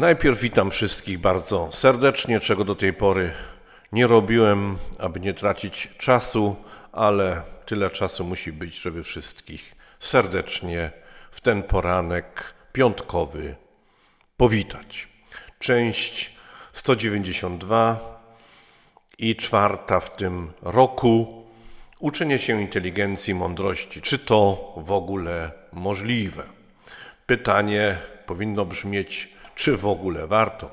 Najpierw witam wszystkich bardzo serdecznie, czego do tej pory nie robiłem, aby nie tracić czasu, ale tyle czasu musi być, żeby wszystkich serdecznie w ten poranek piątkowy powitać. Część 192 i czwarta w tym roku uczenie się inteligencji, mądrości. Czy to w ogóle możliwe? Pytanie powinno brzmieć, czy w ogóle warto.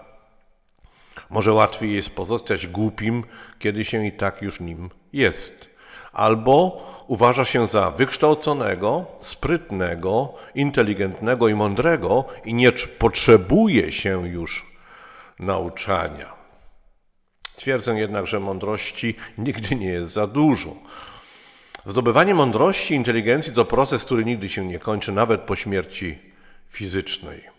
Może łatwiej jest pozostać głupim, kiedy się i tak już nim jest. Albo uważa się za wykształconego, sprytnego, inteligentnego i mądrego i nie potrzebuje się już nauczania. Twierdzę jednak, że mądrości nigdy nie jest za dużo. Zdobywanie mądrości i inteligencji to proces, który nigdy się nie kończy, nawet po śmierci fizycznej.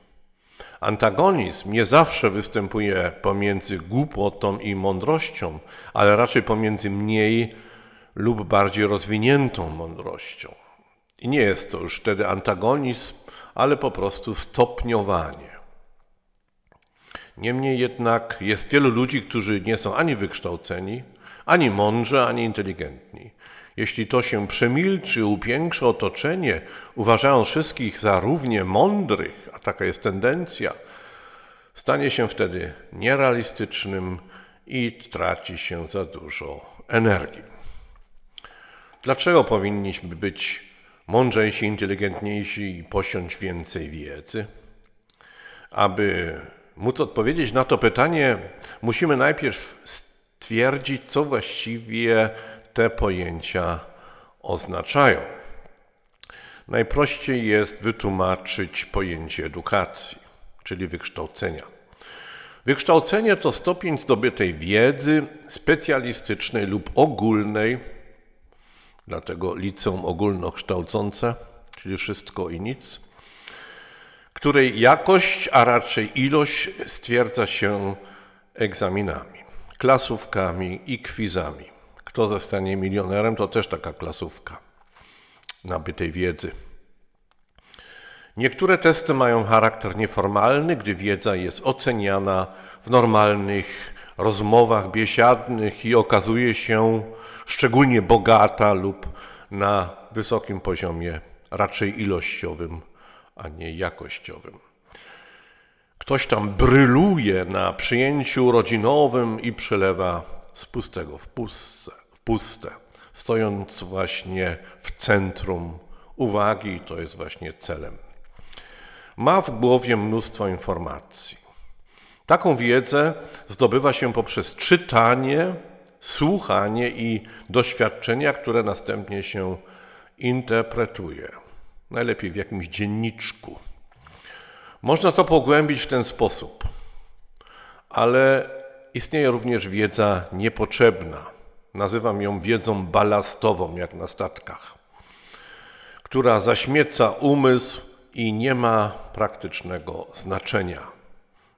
Antagonizm nie zawsze występuje pomiędzy głupotą i mądrością, ale raczej pomiędzy mniej lub bardziej rozwiniętą mądrością. I nie jest to już wtedy antagonizm, ale po prostu stopniowanie. Niemniej jednak jest wielu ludzi, którzy nie są ani wykształceni, ani mądrzy, ani inteligentni. Jeśli to się przemilczy, upiększy otoczenie, uważają wszystkich za równie mądrych, a taka jest tendencja, stanie się wtedy nierealistycznym i traci się za dużo energii. Dlaczego powinniśmy być mądrzejsi, inteligentniejsi i posiąść więcej wiedzy? Aby móc odpowiedzieć na to pytanie, musimy najpierw stwierdzić, co właściwie te pojęcia oznaczają. Najprościej jest wytłumaczyć pojęcie edukacji, czyli wykształcenia. Wykształcenie to stopień zdobytej wiedzy specjalistycznej lub ogólnej, dlatego liceum ogólnokształcące, czyli wszystko i nic, której jakość, a raczej ilość stwierdza się egzaminami, klasówkami i kwizami. Kto zostanie milionerem, to też taka klasówka nabytej wiedzy. Niektóre testy mają charakter nieformalny, gdy wiedza jest oceniana w normalnych rozmowach biesiadnych i okazuje się szczególnie bogata lub na wysokim poziomie, raczej ilościowym, a nie jakościowym. Ktoś tam bryluje na przyjęciu rodzinowym i przelewa z pustego w puste, w puste stojąc właśnie w centrum uwagi, to jest właśnie celem. Ma w głowie mnóstwo informacji. Taką wiedzę zdobywa się poprzez czytanie, słuchanie i doświadczenia, które następnie się interpretuje. Najlepiej w jakimś dzienniczku. Można to pogłębić w ten sposób, ale istnieje również wiedza niepotrzebna. Nazywam ją wiedzą balastową, jak na statkach, która zaśmieca umysł i nie ma praktycznego znaczenia.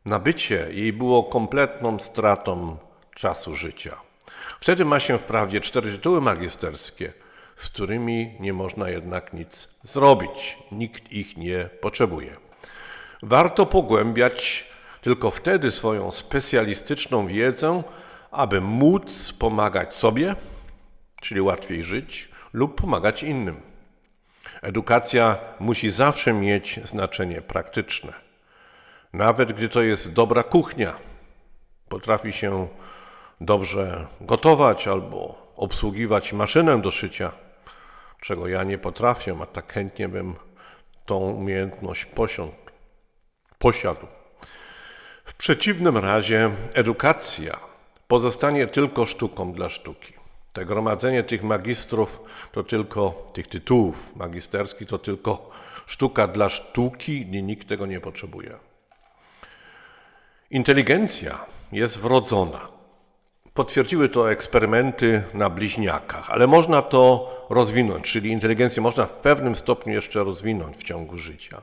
Nabycie jej było kompletną stratą czasu życia. Wtedy ma się wprawdzie cztery tytuły magisterskie, z którymi nie można jednak nic zrobić. Nikt ich nie potrzebuje. Warto pogłębiać tylko wtedy swoją specjalistyczną wiedzę, aby móc pomagać sobie, czyli łatwiej żyć, lub pomagać innym. Edukacja musi zawsze mieć znaczenie praktyczne. Nawet gdy to jest dobra kuchnia, potrafi się dobrze gotować albo obsługiwać maszynę do szycia, czego ja nie potrafię, a tak chętnie bym tą umiejętność posiądł, posiadł. W przeciwnym razie edukacja pozostanie tylko sztuką dla sztuki. Te gromadzenie tych magistrów to tylko, tych tytułów magisterskich to tylko sztuka dla sztuki i nikt tego nie potrzebuje. Inteligencja jest wrodzona. Potwierdziły to eksperymenty na bliźniakach, ale można to rozwinąć, czyli inteligencję można w pewnym stopniu jeszcze rozwinąć w ciągu życia.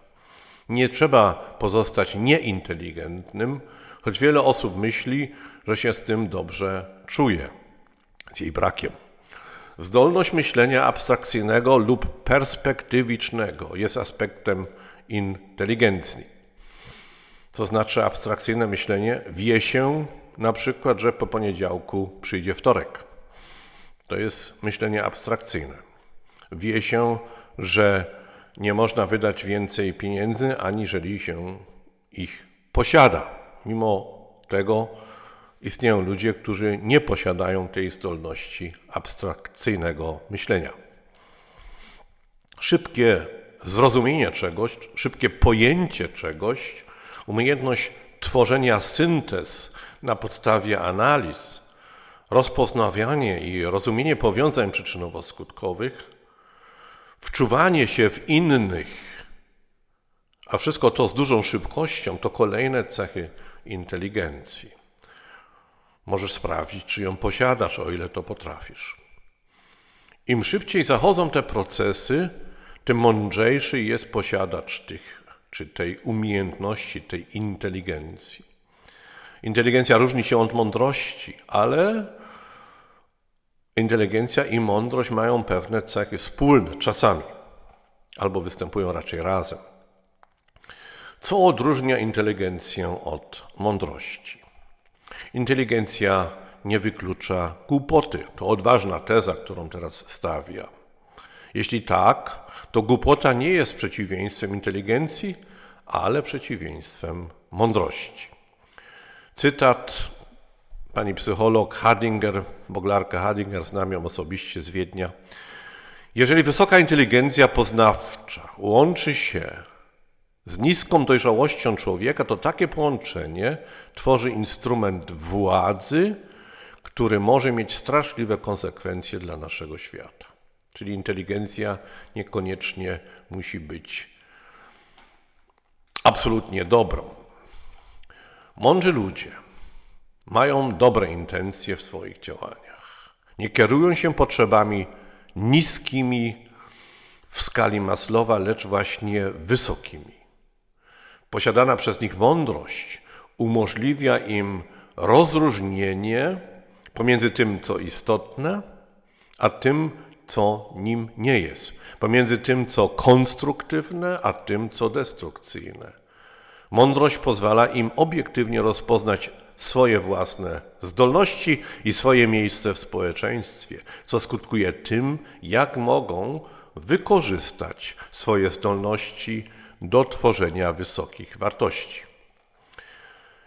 Nie trzeba pozostać nieinteligentnym, choć wiele osób myśli, że się z tym dobrze czuje, z jej brakiem. Zdolność myślenia abstrakcyjnego lub perspektywicznego jest aspektem inteligencji. To znaczy abstrakcyjne myślenie wie się na przykład, że po poniedziałku przyjdzie wtorek. To jest myślenie abstrakcyjne. Wie się, że nie można wydać więcej pieniędzy, aniżeli się ich posiada. Mimo tego istnieją ludzie, którzy nie posiadają tej zdolności abstrakcyjnego myślenia. Szybkie zrozumienie czegoś, szybkie pojęcie czegoś, umiejętność tworzenia syntez na podstawie analiz, rozpoznawanie i rozumienie powiązań przyczynowo-skutkowych, wczuwanie się w innych, a wszystko to z dużą szybkością, to kolejne cechy inteligencji. Możesz sprawdzić, czy ją posiadasz, o ile to potrafisz. Im szybciej zachodzą te procesy, tym mądrzejszy jest posiadacz tych, czy tej umiejętności, tej inteligencji. Inteligencja różni się od mądrości, ale inteligencja i mądrość mają pewne cechy wspólne czasami, albo występują raczej razem. Co odróżnia inteligencję od mądrości? Inteligencja nie wyklucza głupoty. To odważna teza, którą teraz stawia. Jeśli tak, to głupota nie jest przeciwieństwem inteligencji, ale przeciwieństwem mądrości. Cytat pani psycholog Hadinger, Boglarka Hadinger, znam ją osobiście z Wiednia. Jeżeli wysoka inteligencja poznawcza łączy się z niską dojrzałością człowieka, to takie połączenie tworzy instrument władzy, który może mieć straszliwe konsekwencje dla naszego świata. Czyli inteligencja niekoniecznie musi być absolutnie dobrą. Mądrzy ludzie mają dobre intencje w swoich działaniach. Nie kierują się potrzebami niskimi w skali Maslowa, lecz właśnie wysokimi. Posiadana przez nich mądrość umożliwia im rozróżnienie pomiędzy tym, co istotne, a tym, co nim nie jest, pomiędzy tym, co konstruktywne, a tym, co destrukcyjne. Mądrość pozwala im obiektywnie rozpoznać swoje własne zdolności i swoje miejsce w społeczeństwie, co skutkuje tym, jak mogą wykorzystać swoje zdolności do tworzenia wysokich wartości.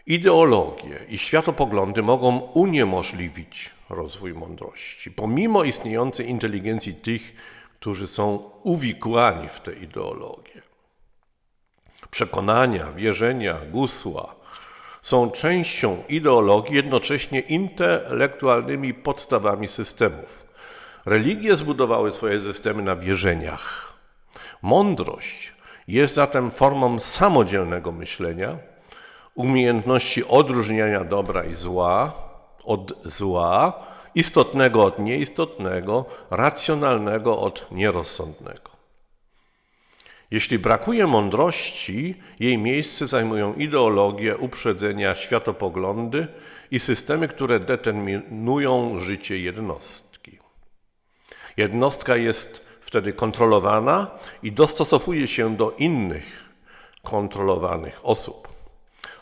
Ideologie i światopoglądy mogą uniemożliwić rozwój mądrości, pomimo istniejącej inteligencji tych, którzy są uwikłani w te ideologie. Przekonania, wierzenia, gusła są częścią ideologii, jednocześnie intelektualnymi podstawami systemów. Religie zbudowały swoje systemy na wierzeniach. Mądrość jest zatem formą samodzielnego myślenia, umiejętności odróżniania dobra i zła od zła, istotnego od nieistotnego, racjonalnego od nierozsądnego. Jeśli brakuje mądrości, jej miejsce zajmują ideologie, uprzedzenia, światopoglądy i systemy, które determinują życie jednostki. Jednostka jest wtedy kontrolowana i dostosowuje się do innych kontrolowanych osób.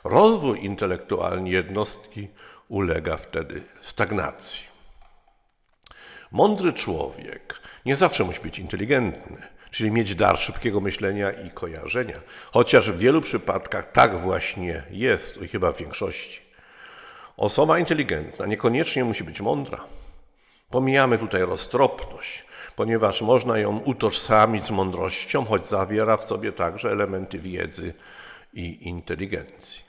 Rozwój intelektualny jednostki ulega wtedy stagnacji. Mądry człowiek nie zawsze musi być inteligentny, czyli mieć dar szybkiego myślenia i kojarzenia, chociaż w wielu przypadkach tak właśnie jest, i chyba w większości. Osoba inteligentna niekoniecznie musi być mądra. Pomijamy tutaj roztropność, ponieważ można ją utożsamić z mądrością, choć zawiera w sobie także elementy wiedzy i inteligencji.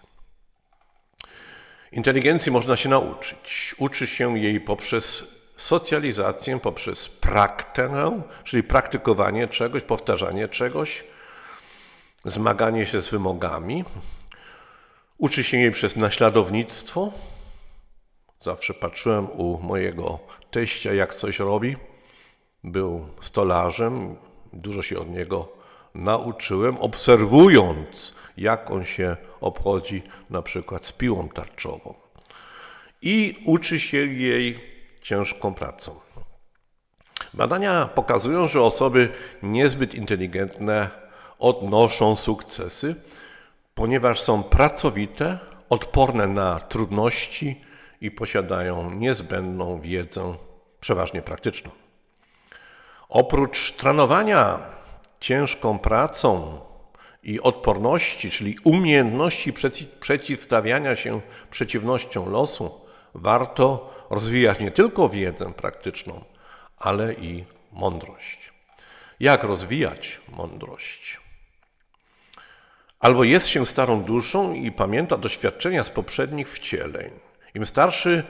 Inteligencji można się nauczyć. Uczy się jej poprzez socjalizację, poprzez praktykę, czyli praktykowanie czegoś, powtarzanie czegoś, zmaganie się z wymogami. Uczy się jej przez naśladownictwo. Zawsze patrzyłem u mojego teścia, jak coś robi. Był stolarzem, dużo się od niego nauczyłem, obserwując, jak on się obchodzi na przykład z piłą tarczową. I uczy się jej ciężką pracą. Badania pokazują, że osoby niezbyt inteligentne odnoszą sukcesy, ponieważ są pracowite, odporne na trudności i posiadają niezbędną wiedzę, przeważnie praktyczną. Oprócz trenowania ciężką pracą i odporności, czyli umiejętności przeciw, przeciwstawiania się przeciwnościom losu, warto rozwijać nie tylko wiedzę praktyczną, ale i mądrość. Jak rozwijać mądrość? Albo jest się starą duszą i pamięta doświadczenia z poprzednich wcieleń. Im starszy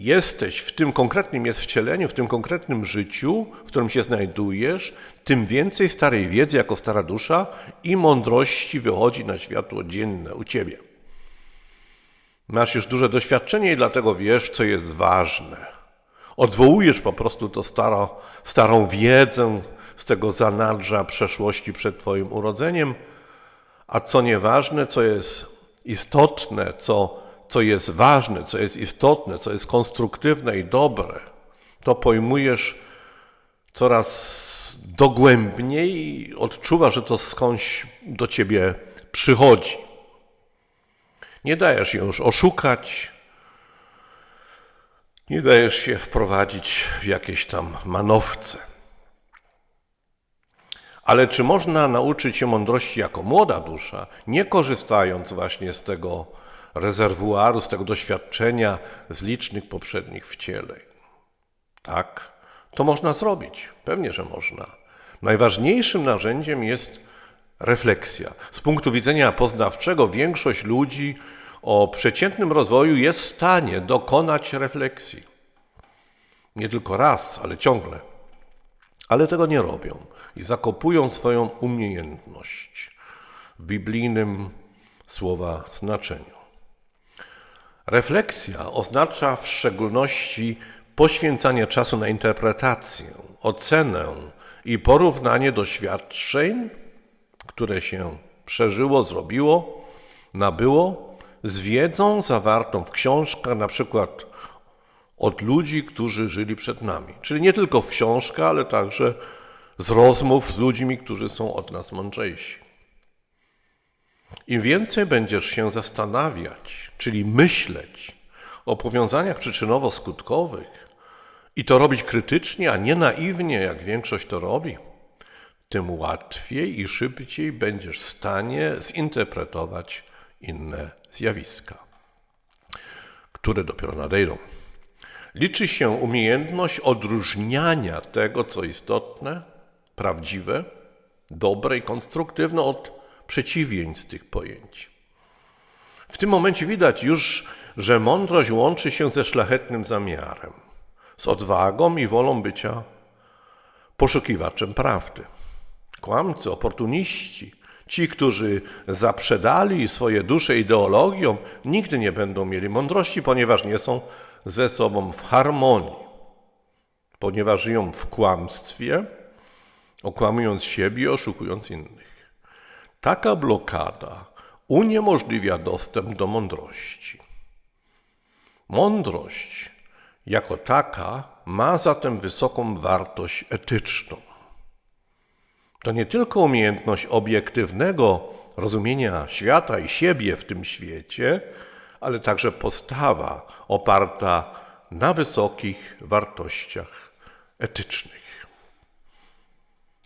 jesteś w tym konkretnym jest wcieleniu, w tym konkretnym życiu, w którym się znajdujesz, tym więcej starej wiedzy jako stara dusza i mądrości wychodzi na światło dzienne u ciebie. Masz już duże doświadczenie i dlatego wiesz, co jest ważne. Odwołujesz po prostu to staro, starą wiedzę z tego zanadrza przeszłości przed Twoim urodzeniem, a co nieważne, co jest istotne, co co jest ważne, co jest istotne, co jest konstruktywne i dobre, to pojmujesz coraz dogłębniej i odczuwasz, że to skądś do ciebie przychodzi. Nie dajesz się już oszukać, nie dajesz się wprowadzić w jakieś tam manowce. Ale czy można nauczyć się mądrości jako młoda dusza, nie korzystając właśnie z tego rezerwuaru, z tego doświadczenia z licznych poprzednich wcieleń. Tak, to można zrobić. Pewnie, że można. Najważniejszym narzędziem jest refleksja. Z punktu widzenia poznawczego większość ludzi o przeciętnym rozwoju jest w stanie dokonać refleksji. Nie tylko raz, ale ciągle. Ale tego nie robią i zakopują swoją umiejętność w biblijnym słowa znaczeniu. Refleksja oznacza w szczególności poświęcanie czasu na interpretację, ocenę i porównanie doświadczeń, które się przeżyło, zrobiło, nabyło, z wiedzą zawartą w książkach, na przykład od ludzi, którzy żyli przed nami. Czyli nie tylko w książkach, ale także z rozmów z ludźmi, którzy są od nas mądrzejsi. Im więcej będziesz się zastanawiać, czyli myśleć o powiązaniach przyczynowo-skutkowych i to robić krytycznie, a nie naiwnie, jak większość to robi, tym łatwiej i szybciej będziesz w stanie zinterpretować inne zjawiska, które dopiero nadejdą. Liczy się umiejętność odróżniania tego, co istotne, prawdziwe, dobre i konstruktywne od przeciwieństw tych pojęć. W tym momencie widać już, że mądrość łączy się ze szlachetnym zamiarem, z odwagą i wolą bycia poszukiwaczem prawdy. Kłamcy, oportuniści, ci, którzy zaprzedali swoje dusze ideologiom, nigdy nie będą mieli mądrości, ponieważ nie są ze sobą w harmonii, ponieważ żyją w kłamstwie, okłamując siebie i oszukując innych. Taka blokada uniemożliwia dostęp do mądrości. Mądrość jako taka ma zatem wysoką wartość etyczną. To nie tylko umiejętność obiektywnego rozumienia świata i siebie w tym świecie, ale także postawa oparta na wysokich wartościach etycznych.